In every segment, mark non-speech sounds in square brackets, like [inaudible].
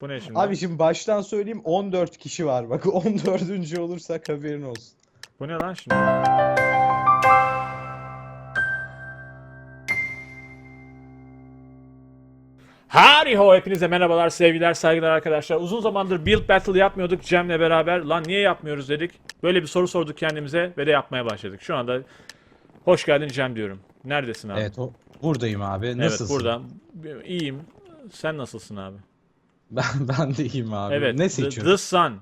Bu ne şimdi? Abi şimdi baştan söyleyeyim 14 kişi var. Bak [laughs] 14. olursak haberin olsun. Bu ne lan şimdi? Hariho hepinize merhabalar sevgiler saygılar arkadaşlar. Uzun zamandır Build Battle yapmıyorduk Cem'le beraber. Lan niye yapmıyoruz dedik. Böyle bir soru sorduk kendimize ve de yapmaya başladık. Şu anda hoş geldin Cem diyorum. Neredesin abi? Evet o buradayım abi. Evet, Nasılsın? burada. İyiyim. Sen nasılsın abi? [laughs] Ben ben de iyiyim abi. Evet. Ne The, seçiyorsun? The Sun.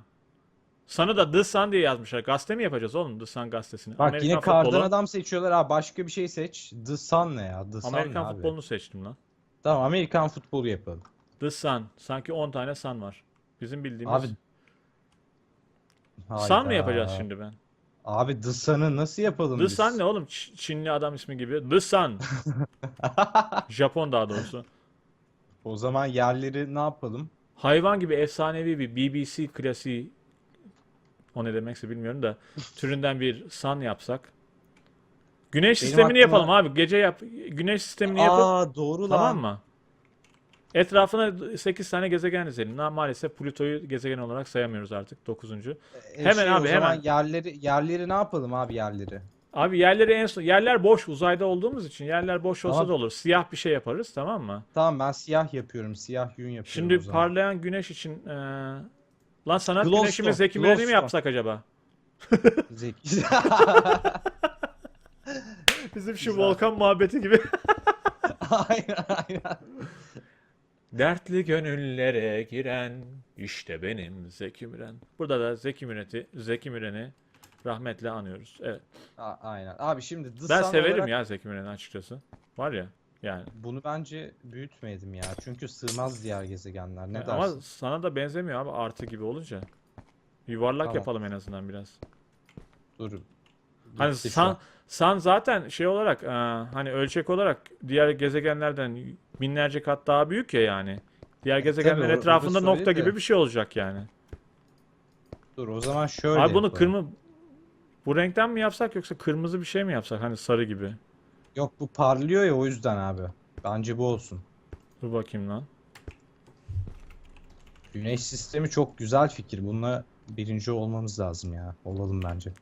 Sana da The Sun diye yazmışlar. Gazete mi yapacağız oğlum The Sun gazetesini? Bak yine kardan futbolu. adam seçiyorlar abi. Başka bir şey seç. The Sun ne ya? The Sun ne Amerikan abi? futbolunu seçtim lan. Tamam Amerikan futbolu yapalım. The Sun. Sanki 10 tane Sun var. Bizim bildiğimiz. Abi Sun mı yapacağız şimdi ben? Abi The Sun'ı nasıl yapalım The biz? Sun ne oğlum? Ç- Çinli adam ismi gibi. The Sun. [laughs] Japon daha doğrusu. O zaman yerleri ne yapalım? Hayvan gibi efsanevi bir BBC klasiği o ne demekse bilmiyorum da türünden bir Sun yapsak. Güneş Benim sistemini aklıma- yapalım abi. Gece yap. Güneş sistemini yapıp Aa doğru Tamam lan. mı? Etrafına 8 tane gezegen dizelim. Na- Maalesef Plüto'yu gezegen olarak sayamıyoruz artık 9. E, Hemen şey, abi, o zaman hemen. yerleri yerleri ne yapalım abi yerleri? Abi yerleri en son yerler boş uzayda olduğumuz için yerler boş olsa Tamam. da olur. Siyah bir şey yaparız tamam mı? Tamam ben siyah yapıyorum. Siyah yün yapıyorum Şimdi o zaman. parlayan güneş için eee lan sanat Glowstone, güneşi mi Zeki Müren'i mi Glowstone. yapsak acaba? Zeki. [laughs] Bizim şu Güzel. volkan muhabbeti gibi. [laughs] [laughs] aynen aynen. Dertli gönüllere giren işte benim Zeki Müren. Burada da Zeki Müren'i Zeki Müren'i rahmetle anıyoruz. Evet. A- aynen. Abi şimdi The Ben Sun severim olarak ya Zeki Müren'i açıkçası. Var ya yani. bunu bence büyütmedim ya. Çünkü sığmaz diğer gezegenler. Ne Ama dersin? sana da benzemiyor abi artı gibi olunca. Yuvarlak Tamam. yapalım en azından biraz. Dur. Hani şu san, an. san zaten şey olarak e, hani ölçek olarak diğer gezegenlerden binlerce kat daha büyük ya yani. Diğer gezegenler E, tabii, or- etrafında orası nokta öyle de. gibi bir şey olacak yani. Dur o zaman şöyle Abi bunu yapalım. kırmızı bu renkten mi yapsak yoksa kırmızı bir şey mi yapsak hani sarı gibi? Yok bu parlıyor ya o yüzden abi. Bence bu olsun. Dur bakayım lan. Güneş sistemi çok güzel fikir. Bununla birinci olmamız lazım ya. Olalım bence.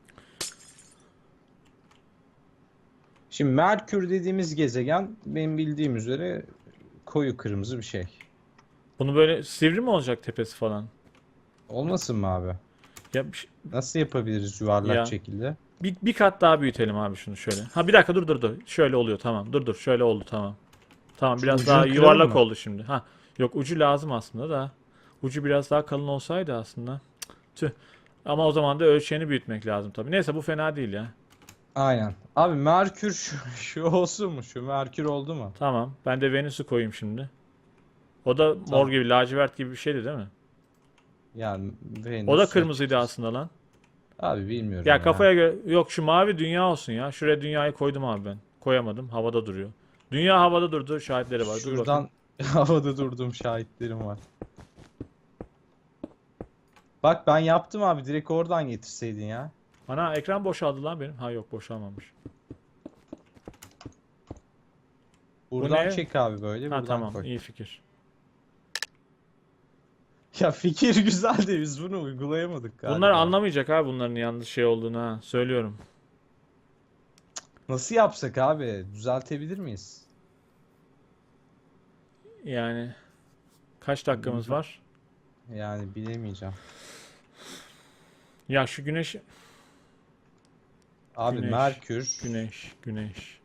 Şimdi Merkür dediğimiz gezegen benim bildiğim üzere koyu kırmızı bir şey. Bunu böyle sivri mi olacak tepesi falan? Olmasın mı abi? Ya bir, şey- Nasıl yapabiliriz yuvarlak Ya. şekilde? bir, bir kat daha büyütelim abi şunu şöyle. Ha bir dakika dur dur dur. Şöyle oluyor tamam. Dur dur şöyle oldu tamam. Tamam Şu biraz ucunu daha kıralım yuvarlak mı? oldu şimdi. Ha yok ucu lazım aslında da. Ucu biraz daha kalın olsaydı aslında. Tüh. Ama o zaman da ölçeğini büyütmek lazım tabii. Neyse bu fena değil ya. Aynen. Abi Merkür şu, [laughs] şu olsun mu? Şu Merkür oldu mu? Tamam. Ben de Venüs'ü koyayım şimdi. O da mor Tamam. gibi lacivert gibi bir şeydi değil mi? Yani Venüs. O da kırmızıydı aslında lan. Abi bilmiyorum Ya kafaya göre yok şu mavi dünya olsun ya. Şuraya dünyayı koydum abi ben. Koyamadım. Havada duruyor. Dünya havada durdu. Şahitleri var. Dur bakayım. Şuradan [laughs] havada durdum şahitlerim var. Bak ben yaptım abi direkt oradan getirseydin ya. Ana ekran boşaldı lan benim. Ha yok boşalmamış. Buradan ne? çek abi böyle Ha buradan tamam koy. iyi fikir. Ya fikir güzel de biz bunu uygulayamadık galiba. Bunlar anlamayacak abi bunların yanlış şey olduğunu ha. Söylüyorum. Nasıl yapsak abi? Düzeltebilir miyiz? Yani kaç dakikamız var? Yani bilemeyeceğim. Ya şu güneş Abi Güneş, Merkür, güneş güneş.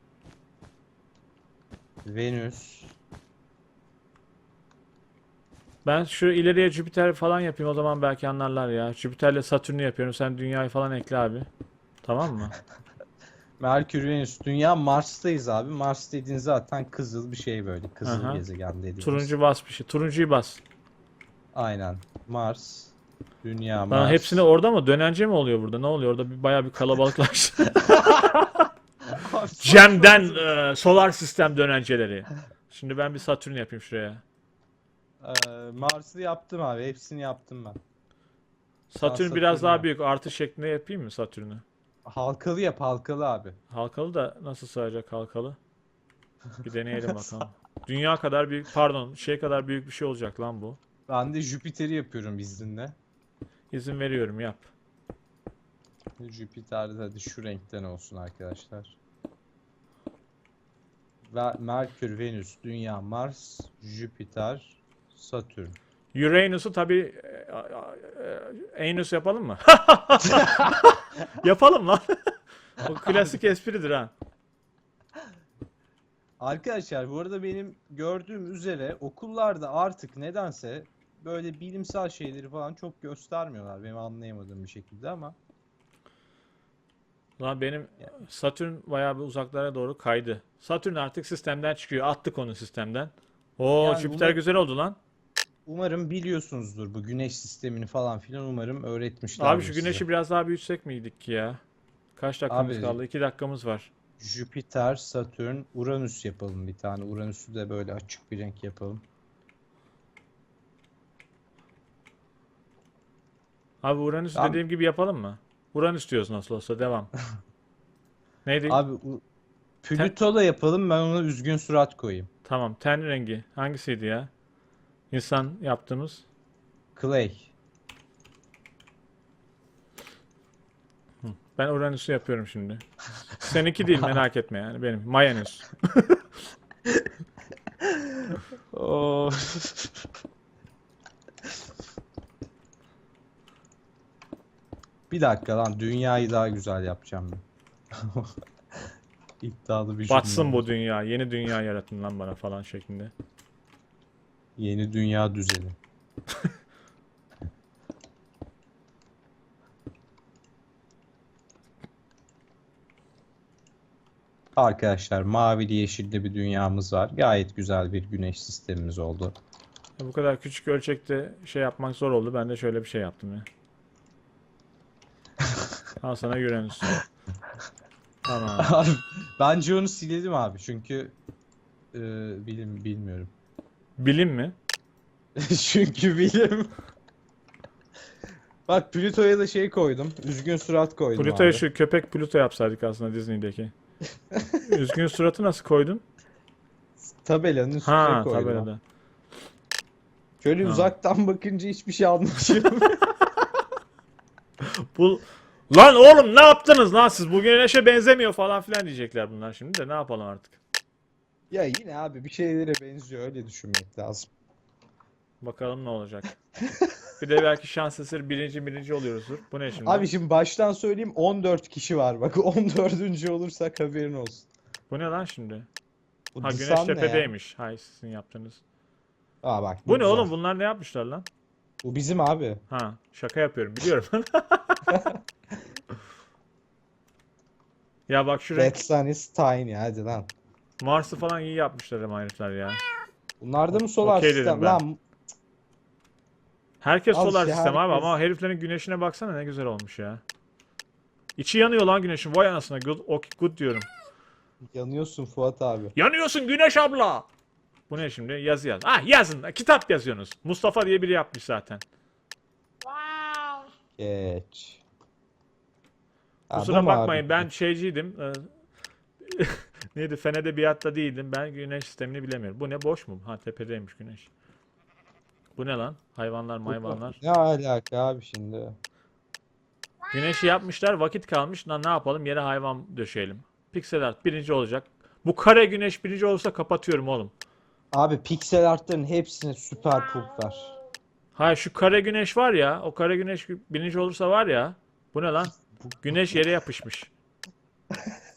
Venüs. Ben şu ileriye Jüpiter falan yapayım o zaman belki anlarlar ya. Jüpiter'le Satürn'ü yapıyorum. Sen dünyayı falan ekle abi. Tamam mı? [laughs] Merkür, Venüs, Dünya, Mars'tayız abi. Mars dediğin zaten kızıl bir şey böyle. Kızıl Aha. gezegen dediğimiz. Turuncu bas bir şey. Turuncuyu bas. Aynen. Mars, Dünya, Lan Mars. hepsini orada mı? Dönence mi oluyor burada? Ne oluyor? Orada bir, bayağı bir kalabalıklaştı. Cem'den [laughs] e, solar sistem dönenceleri. Şimdi ben bir Satürn yapayım şuraya. Ee, Mars'ı yaptım abi. Hepsini yaptım ben. Satürn biraz Satürn daha büyük. Artı şeklinde yapayım mı Satürn'ü? Halkalı yap halkalı abi. Halkalı da nasıl sığacak halkalı? Bir deneyelim [laughs] bakalım. Dünya kadar büyük, pardon, şey kadar büyük bir şey olacak lan bu. Ben de Jüpiter'i yapıyorum izninle. İzin veriyorum yap. Jüpiter'de hadi şu renkten olsun arkadaşlar. Ve Merkür, Venüs, Dünya, Mars, Jüpiter, Satürn. Uranus'u tabii e, e, Anus yapalım mı? [laughs] Yapalım lan. o klasik espridir ha. Arkadaşlar bu arada benim gördüğüm üzere okullarda artık nedense böyle bilimsel şeyleri falan çok göstermiyorlar benim anlayamadığım bir şekilde ama Lan benim Satürn bayağı bir uzaklara doğru kaydı. Satürn artık sistemden çıkıyor. Attık onu sistemden. Oo Yani Jüpiter bunu- güzel oldu lan. Umarım biliyorsunuzdur bu güneş sistemini falan filan umarım öğretmişler. Abi şu güneşi biraz daha büyütsek miydik ki ya? Kaç dakikamız Abi- kaldı? 2 dakikamız var. Jüpiter, Satürn, Uranüs yapalım bir tane. Uranüs'ü de böyle açık bir renk yapalım. Abi Uranüs'ü Tamam. dediğim gibi yapalım mı? Uranüs diyoruz nasıl olsa devam. [laughs] Neydi? Abi Plüto da yapalım ben ona üzgün surat koyayım. Tamam. Ten rengi. Hangisiydi ya? İnsan yaptığımız. Clay. Ben Uranüs'ü yapıyorum şimdi. Seninki değil merak etme yani benim. Mayanüs. [laughs] Oo. Bir dakika lan dünyayı daha güzel yapacağım ben. [laughs] İddialı bir Batsın bu dünya. Yeni dünya yaratın lan bana falan şeklinde. Yeni dünya düzeni. [laughs] Arkadaşlar mavili yeşilli bir dünyamız var. Gayet güzel bir güneş sistemimiz oldu. Ya Bu kadar küçük ölçekte şey yapmak zor oldu. Ben de şöyle bir şey yaptım ya. [laughs] Al sana Uranüs. Tamam. Abi, Bence onu silelim abi çünkü e, bilim bilmiyorum. Bilim mi? [laughs] Çünkü bilim. Bak Plüto'ya da şey koydum. Üzgün surat koydum Pluto'ya abi. şu köpek Pluto yapsaydık aslında Disney'deki. [laughs] Üzgün suratı nasıl koydun? Tabelanın üstüne Ha koydum. tabelada. Şöyle Ha. uzaktan bakınca hiçbir şey anlaşılmıyor. [laughs] Bu Lan oğlum ne yaptınız lan siz? Bu güneşe benzemiyor falan filan diyecekler bunlar şimdi de ne yapalım artık. Ya yine abi bir şeylere benziyor öyle düşünmek lazım. Bakalım ne olacak. Bir de belki şans eseri birinci birinci oluyoruzdur. Bu ne şimdi? Abi şimdi baştan söyleyeyim 14 kişi var. Bak [laughs] 14. olursak haberin olsun. Bu ne lan şimdi? Bu Ha güneş ne ya? tepedeymiş. Hay sizin yaptığınız. Aa bak Bu ne güzel. oğlum? Bunlar ne yapmışlar lan? Bu bizim abi. Ha şaka yapıyorum biliyorum. [laughs] Ya bak şu renk Red Sun is tiny hadi lan. Mars'ı falan iyi yapmışlar ama herifler ya. Bunlar da mı solar Okey dedim sistem? ben. Lan Herkes Al solar işte, sistem abi herkes- ama heriflerin güneşine baksana ne güzel olmuş ya. İçi yanıyor lan güneşin. Vay anasına. Good, okay, good diyorum. yanıyorsun Fuat abi. Yanıyorsun güneş abla. Bu ne şimdi? Yazı yaz. Ah yazın. Kitap yazıyorsunuz. Mustafa diye biri yapmış zaten. Geç. Kusura Adam abi. bakmayın ben şeyciydim. Ee, [laughs] Neydi? Fen edebiyatta değildim. Ben güneş sistemini bilemiyorum. Bu ne? Boş mu? Ha tepedeymiş güneş. Bu ne lan? Hayvanlar mayvanlar. Ne alaka abi şimdi? Güneşi yapmışlar. Vakit kalmış. Lan ne yapalım? Yere hayvan döşeyelim. Pixel art birinci olacak. Bu kare güneş birinci olursa kapatıyorum oğlum. Abi piksel artların hepsine süper pulp ver. Hayır şu kare güneş var ya. O kare güneş birinci olursa var ya. Bu ne lan? Güneş yere yapışmış. [laughs]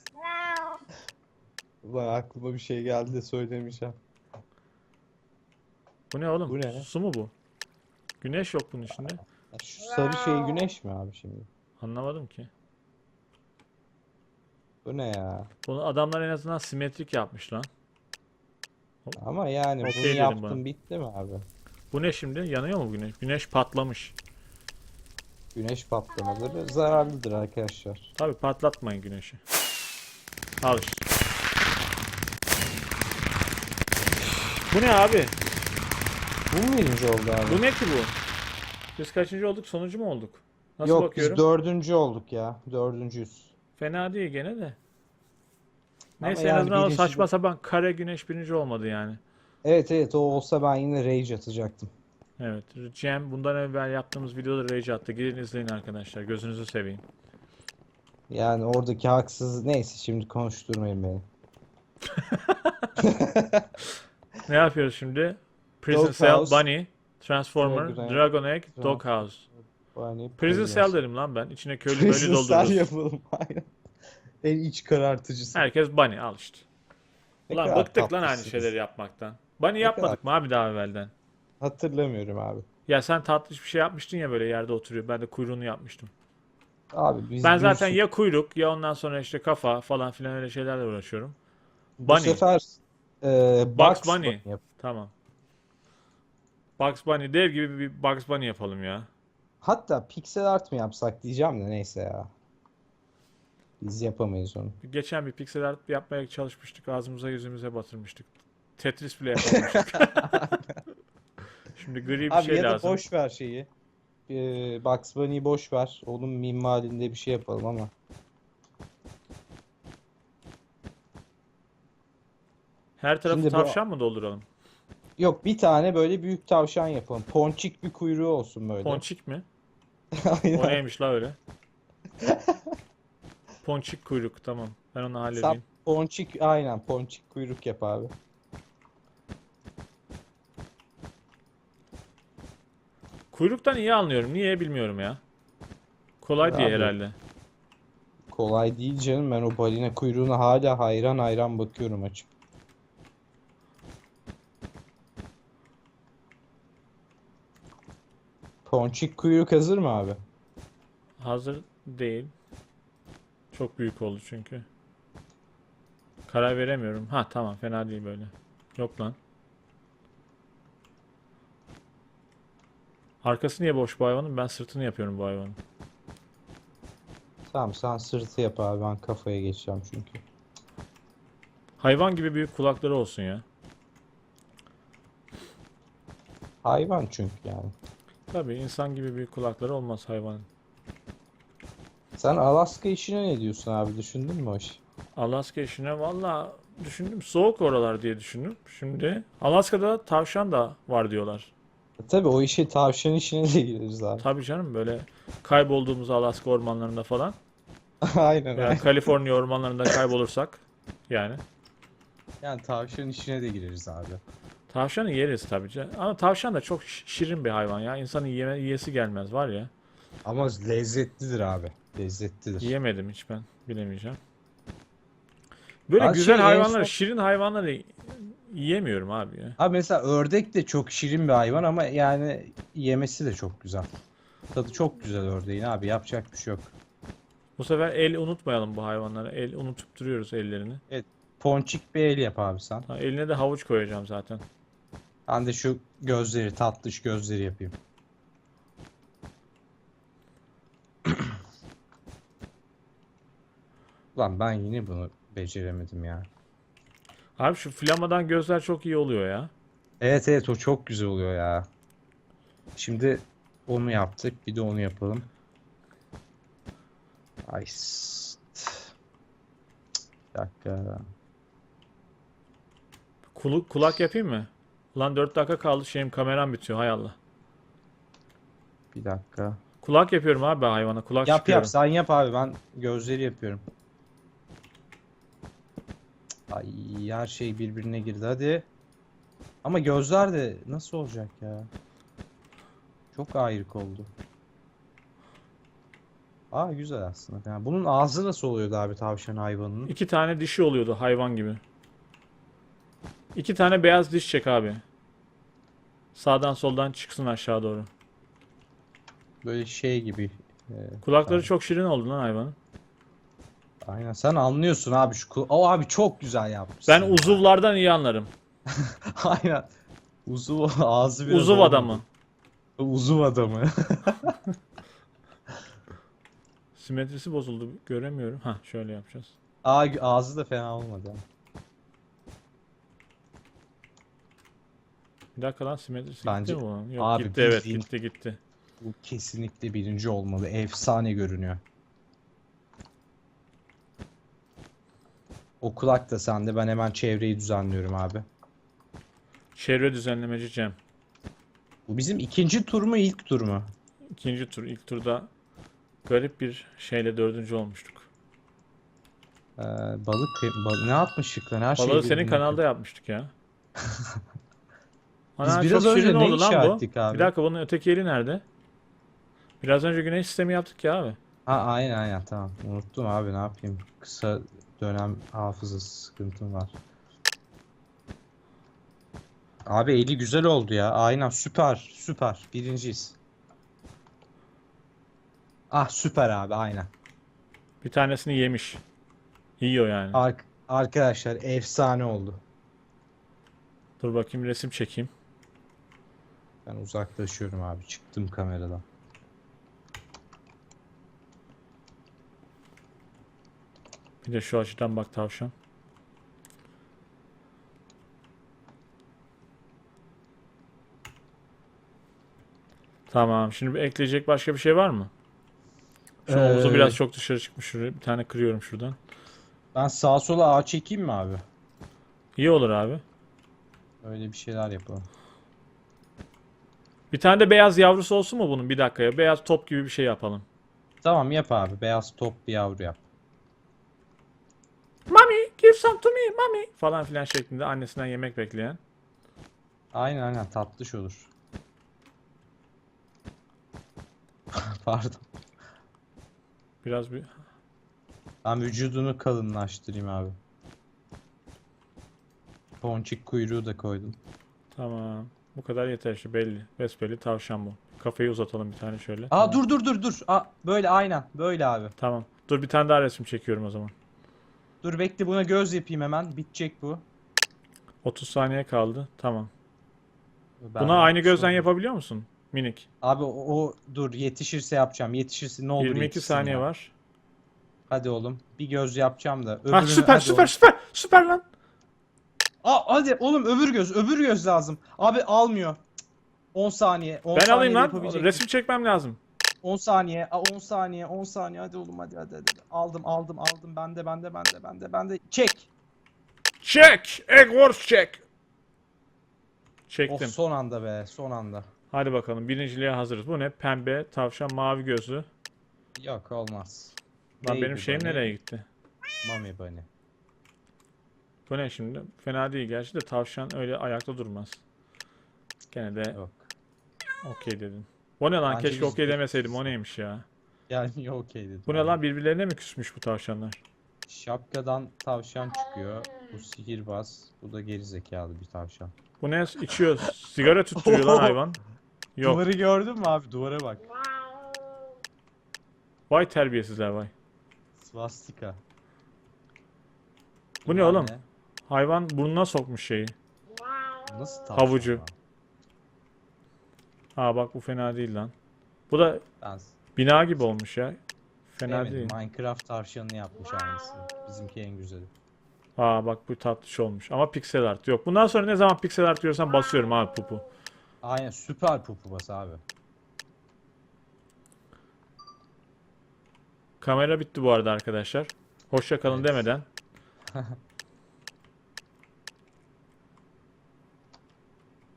Ulan aklıma bir şey geldi de söylemeyeceğim. Bu ne oğlum? Bu ne? Su mu bu? Güneş yok bunun içinde. Ya Şu sarı şey güneş mi abi şimdi? Anlamadım ki. Bu ne ya? Bunu adamlar en azından simetrik yapmış lan. Ama yani Okey bunu dedim yaptım bana. bitti mi abi? Bu ne şimdi? Yanıyor mu güneş? Güneş patlamış. Güneş patlamaları zararlıdır arkadaşlar. Tabi patlatmayın güneşi. Al işte. Bu ne abi? Bu mu birinci oldu abi? Bu ne ki bu? Biz kaçıncı olduk? Sonuncu mu olduk? Nasıl Yok bakıyorum? biz dördüncü olduk ya. Dördüncüyüz. Fena değil gene de. Ama Neyse en yani azından o birinci saçma sapan kare güneş birinci olmadı yani. Evet evet o olsa ben yine rage atacaktım. Evet. Cem bundan evvel yaptığımız videoda rage attı. Gidin izleyin arkadaşlar. Gözünüzü seveyim. Yani oradaki haksız neyse şimdi konuşturmayın beni. [laughs] Ne yapıyoruz şimdi? Prison Cell, Doghouse, Bunny, Transformer, Dragon Egg, Dragon Egg, Dra- Doghouse. Yani Prison Prison Cell dedim lan ben. İçine köylü Prison böyle Cell doldururuz. yapalım aynen. En iç karartıcısı. Herkes Bunny al işte. Ne Ulan kadar bıktık lan aynı tatlısınız. şeyleri yapmaktan. Bunny yapmadık mı abi daha evvelden? Hatırlamıyorum abi. Ya sen tatlış bir şey yapmıştın ya böyle yerde oturuyor. Ben de kuyruğunu yapmıştım. Abi biz Ben bir zaten sü- ya kuyruk ya ondan sonra işte kafa falan filan öyle şeylerle uğraşıyorum. bu Bunny. sefer e, Bugs Bugs Bunny. Bunny yap- Tamam. Bugs Bunny dev gibi bir Bugs Bunny yapalım ya. Hatta pixel art mı yapsak diyeceğim de neyse ya. Biz yapamayız onu. Geçen bir pixel art yapmaya çalışmıştık. Ağzımıza yüzümüze batırmıştık. Tetris bile yapamamıştık. [laughs] Şimdi gri bir Abi şey ya da lazım. boş ver şeyi. E, Bugs Bunny'yi boş ver. Onun minvalinde bir şey yapalım ama. Her tarafı Şimdi bu- tavşan mı dolduralım? Yok bir tane böyle büyük tavşan yapalım. Ponçik bir kuyruğu olsun böyle. Ponçik mi? [laughs] Aynen. O neymiş la öyle? [laughs] Ponçik kuyruk tamam. Ben onu Sen halledeyim. ponçik aynen ponçik kuyruk yap abi. Kuyruktan iyi anlıyorum. Niye bilmiyorum ya. Kolay diye Abi. herhalde. Kolay değil canım. Ben o balina kuyruğuna hala hayran hayran bakıyorum açıp. Ponçik kuyruk hazır mı abi? Hazır değil. Çok büyük oldu çünkü. Karar veremiyorum. Ha tamam fena değil böyle. Yok lan. Arkası niye boş bu hayvanın? Ben sırtını yapıyorum bu hayvanın. Tamam sen sırtı yap abi ben kafaya geçeceğim çünkü. Hayvan gibi büyük kulakları olsun ya. Hayvan çünkü yani. Tabii insan gibi büyük kulakları olmaz hayvanın. Sen Alaska işine ne diyorsun abi? Düşündün mü o işi? Alaska işine valla düşündüm. Soğuk oralar diye düşündüm. Şimdi Alaska'da tavşan da var diyorlar. E Tabii o işe tavşan işine de gireriz abi. Tabii canım böyle kaybolduğumuz Alaska ormanlarında falan. [laughs] Aynen Veya aynen. Kaliforniya ormanlarında kaybolursak yani. Yani tavşan işine de gireriz abi. Tavşanı yeriz tabii. Ama tavşan da çok şi- şirin bir hayvan ya. İnsanın yeme yiyesi gelmez var ya. Ama lezzetlidir abi. Lezzetlidir. Yiyemedim hiç ben. Bilemeyeceğim. Böyle Ben güzel şey hayvanları, son- şirin hayvanları yiyemiyorum abi ya. Abi mesela ördek de çok şirin bir hayvan ama yani yemesi de çok güzel. Tadı çok güzel ördeğin abi yapacak bir şey yok. Bu sefer el unutmayalım bu hayvanlara. El unutup duruyoruz ellerini. Ponçik bir el yap abi sen. Ha, eline de havuç koyacağım zaten. Ben de şu gözleri tatlış gözleri yapayım. [clears throat] Lan ben yine bunu beceremedim ya. Abi şu flamadan gözler çok iyi oluyor ya. Evet evet o çok güzel oluyor ya. Şimdi onu yaptık. Bir de onu yapalım. S- Bir dakika. Kulu- kulak yapayım mı? Lan 4 dakika kaldı şeyim kameram bitiyor hay Allah. Bir dakika. Kulak yapıyorum abi hayvana. Kulak Yap çıkıyorum. yap sen yap abi ben gözleri yapıyorum. Ay her şey birbirine girdi hadi. Ama gözler de nasıl olacak ya? Çok ayrık oldu. Aa güzel aslında. Yani bunun ağzı nasıl oluyordu abi tavşan hayvanının? İki tane dişi oluyordu hayvan gibi. İki tane beyaz diş çek abi. Sağdan soldan çıksın aşağı doğru. Böyle şey gibi. e, Kulakları Aynen. çok şirin oldu lan hayvanın. aynen sen anlıyorsun abi şu kul- O abi çok güzel yapmışsın. Ben uzuvlardan iyi anlarım. [laughs] Aynen. Uzuv ağzı biraz Uzuv adamı. Uzuv adamı. [laughs] Simetrisi bozuldu. Göremiyorum. Ha şöyle yapacağız. Aa, ağzı da fena olmadı. ama. Bir dakika lan simetrisi Bence- gitti mi bunun? Yok Abi gitti evet bildiğin- gitti gitti. Bu kesinlikle birinci olmalı. Efsane görünüyor. O kulak da sende. Ben hemen çevreyi düzenliyorum abi. Çevre düzenlemeci Cem. Bu bizim ikinci tur mu ilk tur mu? İkinci tur, ilk turda garip bir şeyle dördüncü olmuştuk. Ee, balık kıy- bal- ne yapmıştık lan her Balığı senin birbirine- kanalda yapmıştık ya. [laughs] Biz Ana biraz çok önce ne oldu inşa lan bu. ettik abi? Bir dakika bunun öteki yeri nerede? Biraz önce güneş sistemi yaptık ya abi. Ha aynen aynen tamam. Unuttum abi ne yapayım. Kısa dönem hafızası sıkıntım var. Abi eli güzel oldu ya. Aynen süper süper. Birinciyiz. Ah süper abi aynen. Bir tanesini yemiş. Yiyor yani. Ark arkadaşlar efsane oldu. Dur bakayım resim çekeyim. Ben uzaklaşıyorum abi. Çıktım kameradan. Bir de şu açıdan bak tavşan. Tamam. Şimdi ekleyecek başka bir şey var mı? Şu omuzu Ee, biraz çok dışarı çıkmış şuraya. Bir tane kırıyorum şuradan. Ben sağa sola ağ çekeyim mi abi? İyi olur abi. Öyle bir şeyler yapalım. Bir tane de beyaz yavrusu olsun mu bunun bir dakikaya? Beyaz top gibi bir şey yapalım. Tamam yap abi. Beyaz top bir yavru yap. Mami, give some to me, mami falan filan şeklinde annesinden yemek bekleyen. Aynen aynen tatlış olur. [laughs] Pardon. Biraz bir Ben vücudunu kalınlaştırayım abi. Ponçik kuyruğu da koydum. tamam. Bu kadar yeter işte belli. Besbelli tavşan bu. Kafayı uzatalım bir tane şöyle. Aa Tamam. dur dur dur dur. Aa, böyle aynen. Böyle abi. Tamam. Dur bir tane daha resim çekiyorum o zaman. Dur bekle buna göz yapayım hemen. Bitecek bu. 30 saniye kaldı. Tamam. Ben Buna aynı gözden sonra- yapabiliyor musun? Minik. Abi o, o- dur yetişirse yapacağım. Yetişirse ne olur 22 yetişsin saniye ya. var. Hadi oğlum. Bir göz yapacağım da. Ha Öbürünü- süper hadi süper oğlum. süper. Süper lan. Aa hadi oğlum öbür göz. Öbür göz lazım. Abi almıyor. Cık. 10 saniye. 10 Ben alayım lan. Resim çekmem lazım. 10 saniye, a, 10 saniye, 10 saniye. Hadi oğlum hadi hadi hadi. Aldım, aldım, aldım. Bende, bende, bende, bende, bende. Çek. Çek. Egg Wars çek. Oh Çektim. son anda be, son anda. Hadi bakalım. Birinciliğe hazırız. Bu ne? Pembe, tavşan, mavi gözlü. Yok olmaz. Lan Baby benim şeyim bunny, nereye gitti? Mummy bunny. Bu ne şimdi? Fena değil gerçi de tavşan öyle ayakta durmaz. Gene de Yok. okey dedin. O ne lan? Bence Keşke biz okey demeseydim. O neymiş ya? Yani [laughs] okey dedim. Bu ne abi. lan? Birbirlerine mi küsmüş bu tavşanlar? Şapkadan tavşan çıkıyor. Bu sihirbaz. Bu da geri zekalı bir tavşan. Bu ne? İçiyor. Sigara tüttürüyor lan [laughs] hayvan. Yok. Duvarı gördün mü abi? Duvara bak. Vay terbiyesizler vay. Svastika. Bu ne oğlum? Hayvan burnuna sokmuş şeyi. Nasıl tavşan? Havucu. lan? Aa bak bu fena değil lan. Bu da Ben bina gibi olmuş ya. Fena sevmedim. değil. Minecraft tavşanını yapmış aynısını. Bizimki en güzeli. Aa bak bu tatlış olmuş. Ama pixel art yok. Bundan sonra ne zaman pixel art görürsem basıyorum abi pupu. Aynen süper pupubas abi. Kamera bitti bu arada arkadaşlar. Hoşça kalın Evet. demeden. [laughs]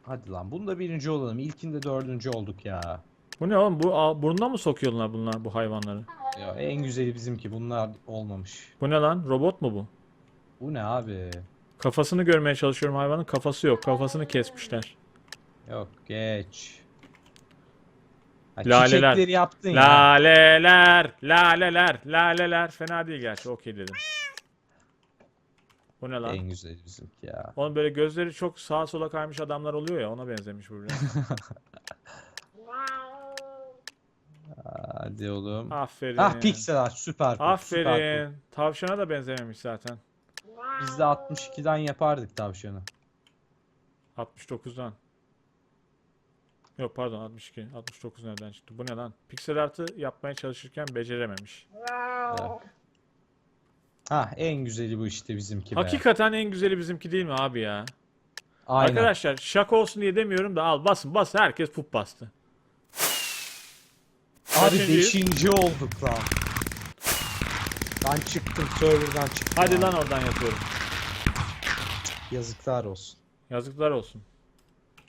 Hadi lan bunda birinci olalım. İlkinde dördüncü olduk ya. Bu ne oğlum? Bu aa, burnuna mı sokuyorlar bunlar bu hayvanları? Ya en güzeli bizimki. Bunlar olmamış. Bu ne lan? Robot mu bu? Bu ne abi? Kafasını görmeye çalışıyorum hayvanın. Kafası yok. Kafasını kesmişler. Yok geç. Ha, Laleler. çiçekleri yaptın ya. Laleler, laleler, laleler. Fena değil gerçi. Okey dedim. Bu ne lan? En güzeli bizimki ya. Oğlum böyle gözleri çok sağa sola kaymış adamlar oluyor ya ona benzemiş bu biraz. [laughs] Hadi oğlum. Aferin. Ah piksel art süper. pop, süper Aferin. Tavşana da benzememiş zaten. Biz de 62'den yapardık tavşanı. 69'dan. Yok pardon 62. 69 nereden çıktı? Bu ne lan? Pixel art'ı yapmaya çalışırken becerememiş. Ah en güzeli bu işte bizimki be. Hakikaten en güzeli bizimki değil mi abi ya? Aynen. Arkadaşlar şaka olsun diye demiyorum da al basın bas herkes pup bastı. Abi Kaçıncıyız? 5. olduk lan. Ben çıktım serverdan çıktım. Hadi abi. lan oradan yapıyorum. Yazıklar olsun. Yazıklar olsun.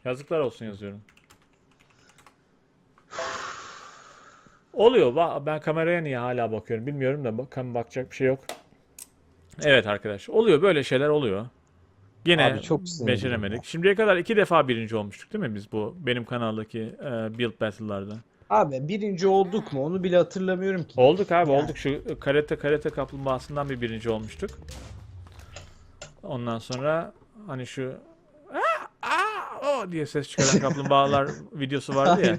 Yazıklar olsun yazıyorum. [sighs] Oluyor. Ben kameraya niye hala bakıyorum bilmiyorum da bakın bakacak bir şey yok. Evet arkadaş. Oluyor böyle şeyler oluyor. Yine Abi çok beceremedik. ya. Şimdiye kadar iki defa birinci olmuştuk değil mi biz bu benim kanaldaki e, Build Battle'larda? Abi birinci olduk mu onu bile hatırlamıyorum ki. Olduk abi Yani. olduk. Şu karate karate kaplumbağasından bir birinci olmuştuk. Ondan sonra hani şu aa, aa, o diye ses çıkaran kaplumbağalar [laughs] videosu vardı ya.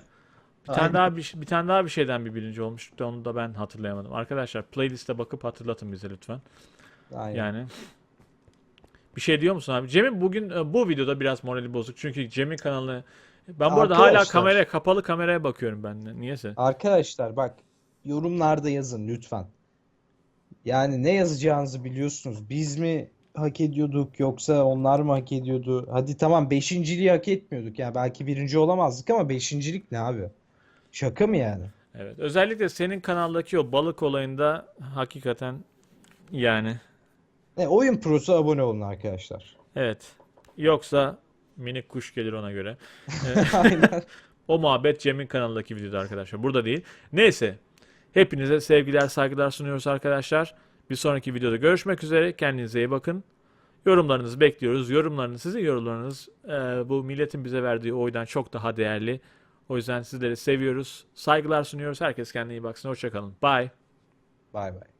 Bir tane Aynen. daha bir, bir tane daha bir şeyden bir birinci olmuştuk da onu da ben hatırlayamadım. Arkadaşlar playlist'e bakıp hatırlatın bize lütfen. Aynen. Yani bir şey diyor musun abi? Cem'in bugün e, bu videoda biraz morali bozuk. Çünkü Cem'in kanalını ben bu arada hala kameraya kapalı kameraya bakıyorum ben de. Niyeyse. Arkadaşlar bak yorumlarda yazın lütfen. Yani ne yazacağınızı biliyorsunuz. Biz mi hak ediyorduk yoksa onlar mı hak ediyordu? Hadi tamam beşinciliği hak etmiyorduk. Yani belki birinci olamazdık ama beşincilik ne abi? Şaka mı yani? Evet. Özellikle senin kanaldaki o balık olayında hakikaten yani E, oyun prosu abone olun arkadaşlar. evet. Yoksa minik kuş gelir ona göre. [laughs] [laughs] Aynen. O muhabbet Cem'in kanalındaki videoda arkadaşlar. Burada değil. Neyse. Hepinize sevgiler, saygılar sunuyoruz arkadaşlar. Bir sonraki videoda görüşmek üzere. Kendinize iyi bakın. Yorumlarınızı bekliyoruz. Yorumlarınız, sizin yorumlarınız e, bu milletin bize verdiği oydan çok daha değerli. O yüzden sizleri seviyoruz. Saygılar sunuyoruz. Herkes kendine iyi baksın. Hoşçakalın. Bye. Bay bay.